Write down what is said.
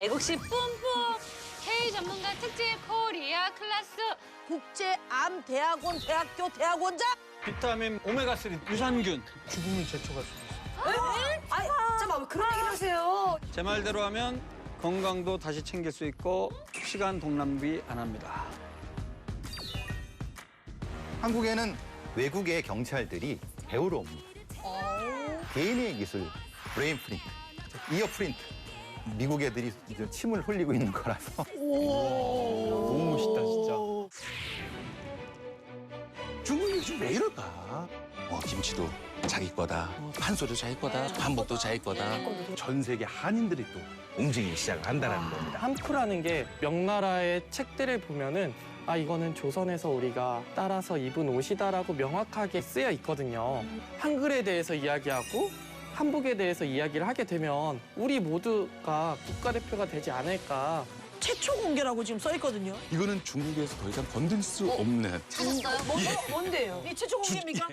애국시 뿜뿜 K 전문가 특집 코리아 클래스 국제암대학원 대학교 대학원장? 비타민 오메가3 유산균 죽음을 제초할 수 있어요. 아이, 잠깐만, 왜 그런 얘기를 하세요? 제 말대로 하면 건강도 다시 챙길 수 있고 시간 동남비 안 합니다. 한국에는 외국의 경찰들이 배우러 옵니다. 개인의 기술, 브레인 프린트, 이어 프린트. 미국 애들이 이제 침을 흘리고 있는 거라서 너무 멋있다 진짜. 중국이 요즘 왜 이럴까? 뭐 김치도 자기 거다, 판소도 자기 거다, 반복도 자기 거다. 전 세계 한인들이 또 움직이기 시작한다는 겁니다. 한프라는 게 명나라의 책들을 보면은 아 이거는 조선에서 우리가 따라서 입은 옷이다라고 명확하게 쓰여 있거든요. 한글에 대해서 이야기하고 한복에 대해서 이야기를 하게 되면 우리 모두가 국가대표가 되지 않을까 최초 공개라고 지금 써 있거든요. 이거는 중국에서 더 이상 건들 수 없는 찾았어요? 뭐, 뭐, 뭔데요? 이 최초 공개입니까?